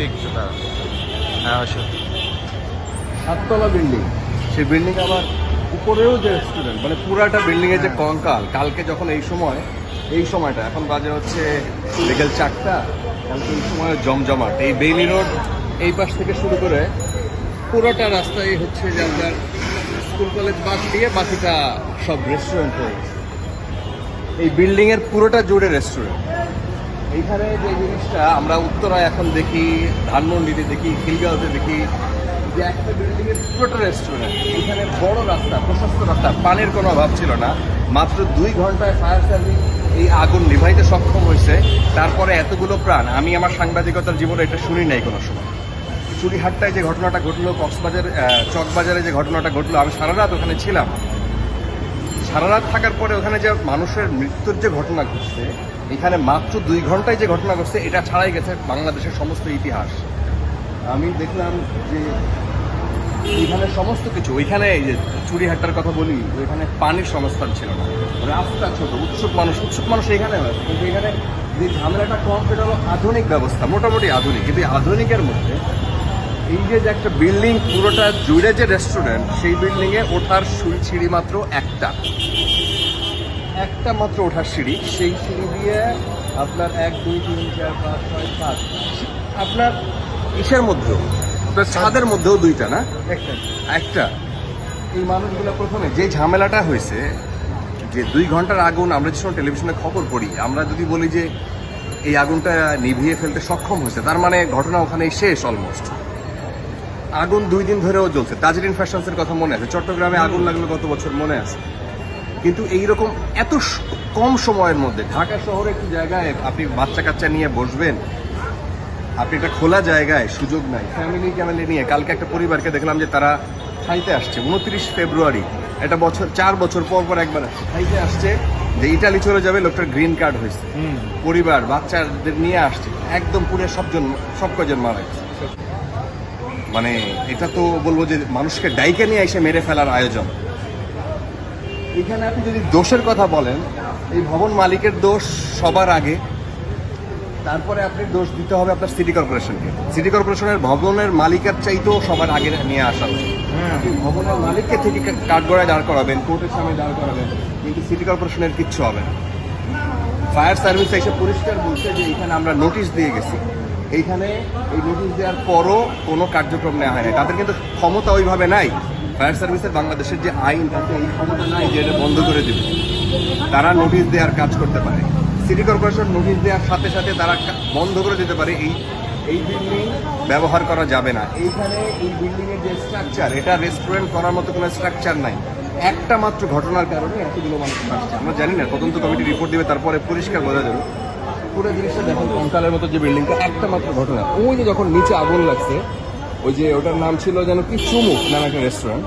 ঠিক হ্যাঁ আসো সাততলা বিল্ডিং সেই বিল্ডিং আবার উপরেও যে রেস্টুরেন্ট মানে পুরাটা বিল্ডিং এর যে কঙ্কাল কালকে যখন এই সময় এই সময়টা এখন বাজে হচ্ছে বিকেল চারটা কালকে এই সময় জমজমাট। এই বেইলি রোড এই পাশ থেকে শুরু করে পুরোটা রাস্তায় হচ্ছে যে আপনার স্কুল কলেজ বাদ দিয়ে বাকিটা সব রেস্টুরেন্ট হয়ে এই বিল্ডিং এর পুরোটা জুড়ে রেস্টুরেন্ট এইখানে যে জিনিসটা আমরা উত্তরায় এখন দেখি, ধানমন্ডিতে দেখি, খিলগাঁওতে দেখি, যে একটা বিল্ডিং এর পুরোটা রেস্টুরেন্ট এখানে বড় রাস্তা, প্রশস্ত রাস্তা, পানির কোনো অভাব ছিল না। মাত্র দুই ঘন্টায় ফায়ার সার্ভিস এই আগুন নিভাইতে সক্ষম হয়েছে। তারপরে এতগুলো প্রাণ, আমি আমার সাংবাদিকতার জীবনে এটা শুনি নাই কোনো সময়। চুরিহাট্টায় যে ঘটনাটা ঘটলো, কক্সবাজার চকবাজারে যে ঘটনাটা ঘটলো, আমি সারা রাত ওখানে ছিলাম। সারা রাত থাকার পরে ওখানে যে মানুষের মৃত্যুর যে ঘটনা ঘটছে, এখানে মাত্র দুই ঘন্টায় যে ঘটনা ঘটছে, এটা ছাড়াই গেছে বাংলাদেশের সমস্ত ইতিহাস। আমি দেখলাম যে এখানে সমস্ত কিছু, ওইখানে এই যে চুরিহাট্টার কথা বলি, ওইখানে পানির সংস্থান ছিল না। রাস্তা ছোট, উৎসুক মানুষ উৎসুক মানুষ এখানে হয়, কিন্তু এখানে যে ঝামেলাটা কম, সেটা হলো আধুনিক ব্যবস্থা, মোটামুটি আধুনিক, কিন্তু আধুনিকের মধ্যে এই যে একটা বিল্ডিং পুরোটা জুড়ে যে রেস্টুরেন্ট সেই বিল্ডিং এ ওঠার সিঁড়ি সিঁড়ি মাত্র একটা। একটা মাত্র ওঠার সিঁড়ি সেই সিঁড়ি দিয়ে আপনার এক দুই তিন চার পাঁচ ছয় সাত আপনার ইসের মধ্যেও আপনার ছাদের মধ্যেও দুইটা না? একটা। একটা। এই মানুষগুলো প্রথমে যে ঝামেলাটা হয়েছে যে দুই ঘণ্টার আগুন আমরা যে সময় টেলিভিশনে খবর পড়ি আমরা যদি বলি যে এই আগুনটা নিভিয়ে ফেলতে সক্ষম হয়েছে তার মানে ঘটনা ওখানেই শেষ অলমোস্ট আগুন দুই দিন ধরেও জ্বলছে। তাজরিন ফ্যাশনসের কথা মনে আছে। চট্টগ্রামে আগুন লাগল গত বছর মনে আছে। কিন্তু এইরকম এত কম সময়ের মধ্যে ঢাকা শহরে একটু জায়গায় আপনি বাচ্চা কাচ্চা নিয়ে বসবেন আপনি একটা খোলা জায়গায় সুযোগ নাই। ফ্যামিলি ক্যামেলি নিয়ে কালকে একটা পরিবারকে দেখলাম যে তারা খাইতে আসছে। উনত্রিশ ফেব্রুয়ারি একটা বছর চার বছর পর পর একবার খাইতে আসছে যে ইটালি চলে যাবে লোকটার গ্রিন কার্ড হয়েছে। হুম। পরিবার বাচ্চাদের নিয়ে আসছে। একদম পুরো সবজন সব কজন মারা গেছে। মানে এটা তো বলব যে মানুষকে ডাইকে নিয়ে এসে মেরে ফেলার আয়োজন। এখানে আপনি যদি দোষের কথা বলেন এই ভবন মালিকের দোষ সবার আগে। তারপরে আপনি দোষ দিতে হবে আপনার সিটি কর্পোরেশনকে। সিটি কর্পোরেশনের ভবনের মালিকের চাইতেও সবার আগে নিয়ে আসা। হ্যাঁ। আপনি ভবনের মালিককে থেকে কাঠগড়ায় দাঁড় করাবেন কোর্টের সামনে দাঁড় করাবেন কিন্তু সিটি কর্পোরেশনের কিচ্ছু হবে না। ফায়ার সার্ভিস এসে পরিষ্কার বলছে যে এখানে আমরা নোটিশ দিয়ে গেছি। এইখানে এই নোটিশ দেওয়ার পরও কোনো কার্যক্রম নেওয়া হয় না তাদের কিন্তু ক্ষমতা ওইভাবে নাই। ফায়ার সার্ভিসের বাংলাদেশের যে আইন, তাতে এই ক্ষমতা নাই যে এটা বন্ধ করে দেবে। তারা নোটিশ দেওয়ার কাজ করতে পারে। সিটি কর্পোরেশন নোটিশ দেওয়ার সাথে সাথে তারা বন্ধ করে দিতে পারে। এই এই বিল্ডিং ব্যবহার করা যাবে না। এইখানে এই বিল্ডিংয়ের যে স্ট্রাকচার এটা রেস্টুরেন্ট করার মতো কোনো স্ট্রাকচার নাই। একটা মাত্র ঘটনার কারণে এতগুলো মানুষ আসছে আমরা জানি না, তদন্ত কমিটি রিপোর্ট দিবে, তারপরে পরিষ্কার বোঝা যাবে। পুরো জিনিসটা দেখুন কঙ্কালের মতো যে বিল্ডিংটা একটা মাত্র ঘটনা। ওই যে যখন নিচে আগুন লাগছে ওই যে ওটার নাম ছিল যেন কি চুমুক নামে একটা রেস্টুরেন্ট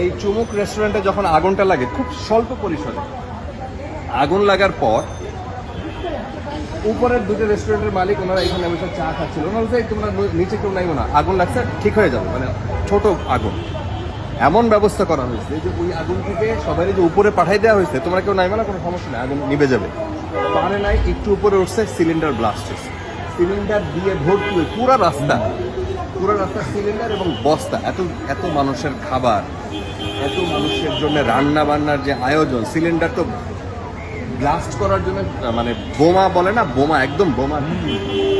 এই চুমুক রেস্টুরেন্টে যখন আগুনটা লাগে খুব স্বল্প পরিসরে। আগুন লাগার পর উপরের দুটো রেস্টুরেন্টের মালিক ওনারা এখানে বসে চা খাচ্ছিল। ওনারা তোমরা নিচে কেউ নাইবো না। আগুন লাগছে ঠিক হয়ে যাবে। মানে ছোট আগুন। এমন ব্যবস্থা করা হয়েছে যে ওই আগুন থেকে সবাই যে উপরে পাঠাই দেওয়া হয়েছে, তোমরা কেউ নাইবে না কোনো সমস্যা নেই, আগুন নিভে যাবে। পারে নাই, একটু উপরে উঠছে, সিলিন্ডার ব্লাস্ট সিলিন্ডার দিয়ে ভর্তি হয়ে পুরো রাস্তা পুরো রাস্তা সিলিন্ডার এবং বস্তা, এত এত মানুষের খাবার, এত মানুষের জন্য রান্না বান্নার যে আয়োজন, সিলিন্ডার তো ব্লাস্ট করার জন্য মানে বোমা বলে না, বোমা, একদম বোমা।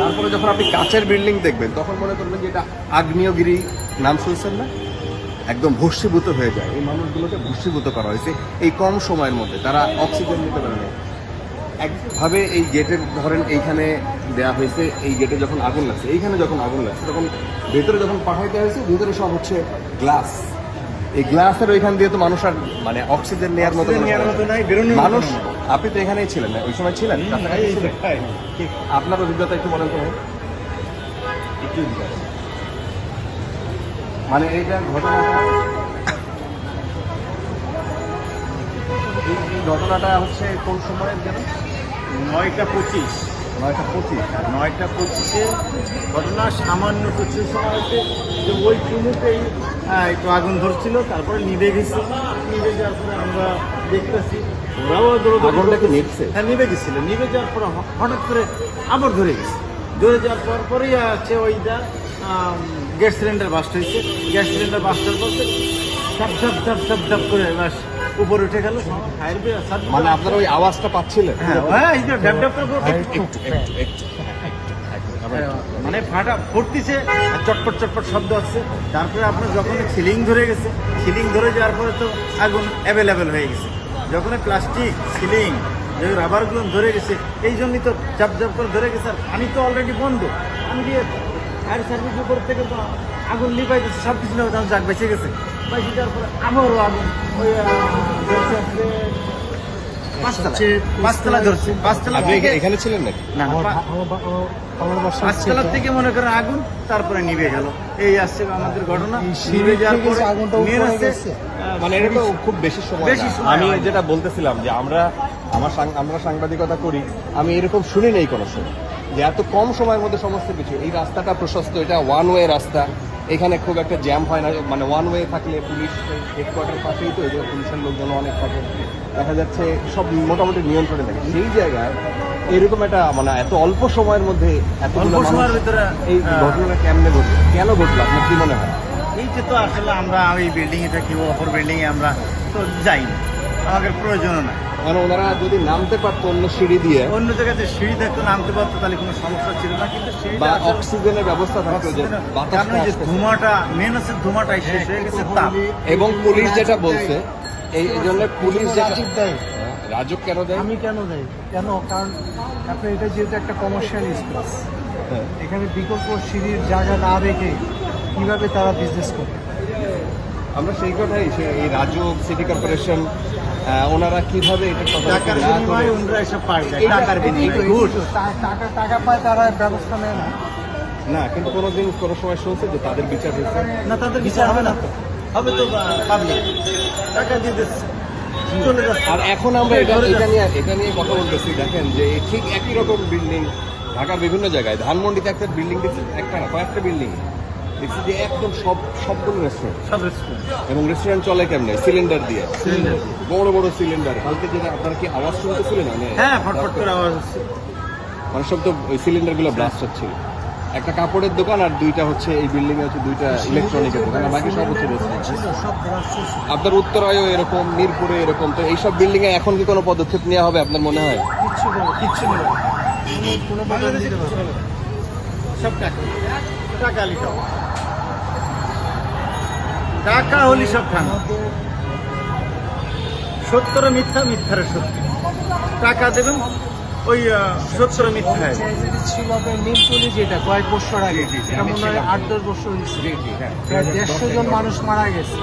তারপরে যখন আপনি কাচের বিল্ডিং দেখবেন, তখন মনে করবেন যে এটা আগ্নেয়গিরি, নাম শুনছেন না? একদম ভস্মীভূত হয়ে যায়। এই মানুষগুলোকে ভস্মীভূত করা হয়েছে এই কম সময়ের মধ্যে। তারা অক্সিজেন নিতে পারে না একভাবে এই গেটের ধরেন এইখানে দেয়া হয়েছে এই গেটে যখন আগুন লাগছে এইখানে যখন আগুন লাগছে তখন ভেতরে যখন পাঠাইতে হয়েছে ভেতরে সব হচ্ছে গ্লাস এই গ্লাসের ওইখান দিয়ে তো মানুষ আর মানে অক্সিজেন নেওয়ার মতো মানুষ আপনি তো এখানেই ছিলেন না ওই সময় ছিলেন? আপনার অভিজ্ঞতা একটু তো ভাই। একটু। মানে এইটা ঘটনাটা এই ঘটনাটা হচ্ছে কোন সময়ের যেন? নয়টা পঁচিশ। নয়টা পঁচিশ। আর নয়টা পঁচিশে ঘটনা সামান্য কিছু সময় হচ্ছে যে ওই চুমুকেই একটু আগুন ধরছিল তারপরে নিভে গেছে। নিভে যাওয়ার পরে আমরা দেখতেছি ওরাও দৌড়াদৌড়ি আগুনটা কি নিভছে? হ্যাঁ নিভে গেছিল। নিভে যাওয়ার পরে হঠাৎ করে আবার ধরে গেছে। ধরে যাওয়ার পর পরই আছে ওইটা গ্যাস সিলিন্ডার বাস্ট হয়েছে। গ্যাস সিলিন্ডার বাস্টার বলতে ধাপ ধাপ ধাপ ধাপ ধাপ করে বাস উপরে উঠে গেল ফায়ার মানে আপনারা ওই আওয়াজটা পাচ্ছিলেন? হ্যাঁ হ্যাঁ এই যে করে একটু একটু একটু মানে ফাটা ফুটতেছে আর চটপট চটপট শব্দ আসছে। তারপরে আপনার যখন সিলিং ধরে গেছে সিলিং ধরে যাওয়ার পরে তো আগুন অ্যাভেলেবেল হয়ে গেছে। যখন প্লাস্টিক সিলিং যে রাবারগুলো ধরে গেছে এই জন্যই তো চাপ চাপ করে ধরে গেছে আর পানি তো অলরেডি বন্ধ। আমি দিয়ে ফায়ার সার্ভিস উপর থেকে তো আগুন লিপাই দিচ্ছে সব কিছু নেওয়া যাক বেঁচে গেছে। বেঁচে যাওয়ার পরে আবারও আগুন। ওই আহ, ধরছে হচ্ছে পাঁচতলা পাঁচতলা ধরছে। পাঁচতলা আপনি থেকে- এখা- এখানে ছিলেন নাকি? না না, থেকে মনে করেন আগুন তারপরে নিভে গেল। এই আসছে আমাদের ঘটনা। নিভে যাওয়ার পরে মেন মানে এটা তো খুব বেশি। সময় আমি যেটা বলতেছিলাম যে আমরা আমার আমরা সাংবাদিকতা করি আমি এরকম শুনি নেই কোনো সময়। যে এত কম সময়ের মধ্যে সমস্ত কিছু এই রাস্তাটা প্রশস্ত এটা ওয়ান ওয়ে রাস্তা। এখানে খুব একটা জ্যাম হয় না মানে ওয়ান ওয়ে থাকলে পুলিশ হেডকোয়ার্টার পাশেই তো এগুলো পুলিশের লোকজন অনেক থাকে দেখা যাচ্ছে সব মোটামুটি নিয়ন্ত্রণে থাকে। সেই জায়গায় এরকম একটা মানে এত অল্প সময়ের মধ্যে এত অল্প সময়ের ভিতরে এই আহ, ঘটনাটা কেমনে ঘটলো? কেন ঘটলো? আপনার কি মনে হয়? এই যে তো আসলে আমরা ওই বিল্ডিংয়ে থাকি অপর বিল্ডিংয়ে আমরা তো যাই না আমাদের প্রয়োজনও নাই। মানে ওনারা যদি নামতে পারতো অন্য সিঁড়ি দিয়ে অন্য জায়গাতে সিঁড়ি থাকতো নামতে পারতো তাহলে কোনো সমস্যা ছিল না। কিন্তু বা অক্সিজেনের ব্যবস্থা থাকতো যে কারণ আসতেছে। ধুমাটা মেন হচ্ছে ধুমাটাই শেষ হয়ে গেছে এবং পুলিশ যেটা বলছে এই জন্য পুলিশ যেটা রাজীব দেয়। হ্যাঁ, রাজুক কেন দেয়? আমি কেন দেয় কেন? কারণ আপনি এটা যেহেতু একটা কমার্শিয়াল স্পেস হ্যাঁ। এখানে বিকল্প সিঁড়ির জায়গা না রেখে কীভাবে তারা বিজনেস করে আমরা সেই কথাই এই রাজুক সিটি কর্পোরেশন ওনারা কীভাবে এটা টাকার বিনিময়ে ওনারা এসব পায় টাকার বিনিময়ে ঘুষ। টাকা টাকা পায় তারা ব্যবস্থা নেয় না। না কিন্তু কোনোদিন কোনো সময় শুনছে যে তাদের বিচার হয়েছে? না তাদের বিচার হবে না। হবে তো পাবলিক। টাকা দিয়ে দিচ্ছে। আর এখন আমরা এটা এটা নিয়ে এটা নিয়ে কথা বলতেছি। দেখেন যে ঠিক একই রকম বিল্ডিং ঢাকার বিভিন্ন জায়গায়। ধানমন্ডিতে একটা বিল্ডিং একটা না কয়েকটা বিল্ডিং দেখছি যে একদম সব সবগুলো রেস্টুরেন্ট সব রেস্টুরেন্ট এবং রেস্টুরেন্ট চলে কেমনে? সিলিন্ডার দিয়ে। সিলিন্ডার বড় বড় সিলিন্ডার কালকে যেটা আপনারা কি আওয়াজ শুনতেছিলেন মানে হ্যাঁ ফটফট করে আওয়াজ হচ্ছে মানে সব তো ওই সিলিন্ডারগুলো ব্লাস্ট হচ্ছিল। একটা কাপড়ের দোকান আর দুইটা হচ্ছে এই বিল্ডিং এ হচ্ছে দুইটা ইলেকট্রনিকের দোকান আর বাকি সব হচ্ছে আপনার উত্তরায়ও এরকম মিরপুরে এরকম তো এইসব বিল্ডিং এ এখন কি কোনো পদক্ষেপ নেওয়া হবে আপনার মনে হয়? কিচ্ছু কিচ্ছু কোনো। সব টাকা। টাকা সব টাকা হলি সব খান সত্তর মিথ্যা মিথ্যারে সত্য। টাকা দেবেন ওই সত্তর মিথ্যা। ছিল আপনার নীলতলি যেটা কয়েক বছর আগে এটা মনে হয় আট দশ বছর হয়েছে। হ্যাঁ। প্রায় দেড়শো জন মানুষ মারা গেছে।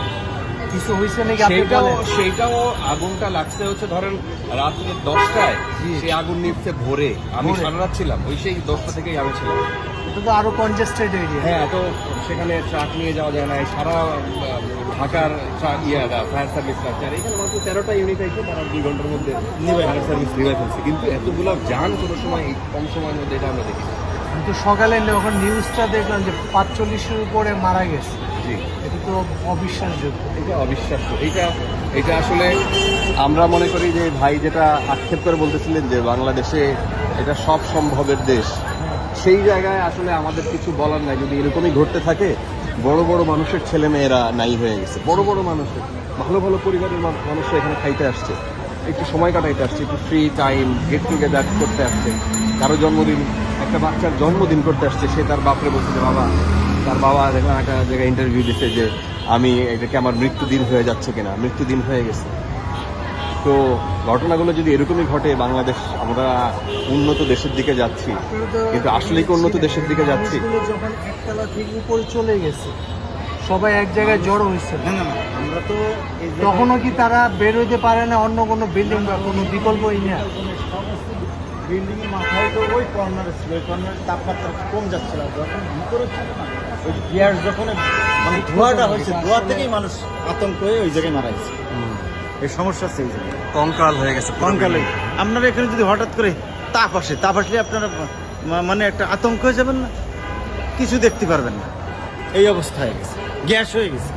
কিছু হয়েছে নাকি আপনি সেইটাও আগুনটা লাগছে হচ্ছে ধরেন রাত্রে দশটায় সেই আগুন নিচ্ছে ভোরে। আমি। সারা রাত ছিলাম ওই সেই দশটা থেকেই আমি ছিলাম। এটা তো আরও কনজেস্টেড এরিয়া হ্যাঁ তো সেখানে ট্রাক নিয়ে যাওয়া যায় না। এই সারা ঢাকার ট্রাক ইয়েরা ফায়ার সার্ভিস স্ট্রাকচার এখানে মাত্র তেরোটা ইউনিট আছে তারা দুই ঘণ্টার মধ্যে ফায়ার সার্ভিস নিয়ে ফেলছে কিন্তু এতগুলো যান কোনো সময় কম সময়ের মধ্যে এটা আমরা দেখি না। আমি তো সকালে যখন নিউজটা দেখলাম যে পাঁচচল্লিশের উপরে মারা গেছে। জি। এটা তো অবিশ্বাসযোগ্য। এটা অবিশ্বাস্য। এটা এটা আসলে আমরা মনে করি যে ভাই যেটা আক্ষেপ করে বলতেছিলেন যে বাংলাদেশে এটা সব সম্ভবের দেশ। সেই জায়গায় আসলে আমাদের কিছু বলার নাই। যদি এরকমই ঘটতে থাকে, বড় বড় মানুষের ছেলে মেয়েরা নাই হয়ে গেছে। বড় বড় মানুষের, ভালো ভালো পরিবারের মান- মানুষরা এখানে খাইতে আসছে। একটু সময় কাটাইতে আসছে, একটু ফ্রি টাইম গেট টুগেদার করতে আসছে। কারও জন্মদিন, একটা বাচ্চার জন্মদিন করতে আসছে, সে তার বাপরে বলছে যে, বাবা, তার বাবা দেখলাম একটা জায়গায় ইন্টারভিউ দিচ্ছে যে, আমি এটাকে আমার মৃত্যুদিন হয়ে যাচ্ছে কিনা, মৃত্যুদিন হয়ে গেছে। তো ঘটনাগুলো যদি এরকমই ঘটে বাংলাদেশ আমরা উন্নত দেশের দিকে যাচ্ছি। কিন্তু আসলে কি উন্নত দেশের দিকে যাচ্ছি? যখন একতলা থেকে উপরে চলে গেছে সবাই এক জায়গায় জড়ো হয়েছে। না না না আমরা তো এই তখনও কি তারা বের হইতে পারে না অন্য কোনো বিল্ডিং বা কোনো বিকল্পই না বিল্ডিং এর মাথায় তো ওই কর্নার ছিল ওই কর্নারের তাপমাত্রা কম যাচ্ছিল। যখন ভিতরে ছিল না ওই গ্যাস যখন মানে ধোঁয়াটা হয়েছে ধোঁয়া থেকেই মানুষ আতঙ্ক হয়ে ওই জায়গায় মারা গেছে। এই সমস্যা এই কঙ্কাল হয়ে গেছে কঙ্কালে। আপনারা এখানে যদি হঠাৎ করে তাপ আসে তাপ আসলে আপনারা মানে একটা আতঙ্ক হয়ে যাবেন না? কিছু দেখতে পারবেন না। এই অবস্থা হয়ে গেছে। গ্যাস হয়ে গেছে।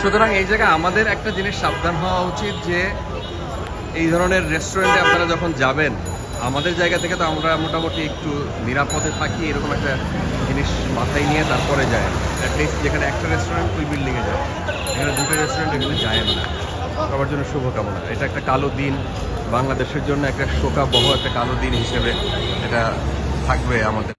সুতরাং এই জায়গায় আমাদের একটা জিনিস সাবধান হওয়া উচিত যে এই ধরনের রেস্টুরেন্টে আপনারা যখন যাবেন আমাদের জায়গা থেকে তো আমরা মোটামুটি একটু নিরাপদে থাকি এরকম একটা জিনিস মাথায় নিয়ে তারপরে যায়। অ্যাটলিস্ট যেখানে একটা রেস্টুরেন্ট ওই বিল্ডিংয়ে যায়। এখানে দুটো রেস্টুরেন্ট এখানে যায় না। সবার জন্য শুভকামনা এটা একটা কালো দিন। বাংলাদেশের জন্য একটা শোকাবহ একটা কালো দিন হিসেবে এটা থাকবে আমাদের।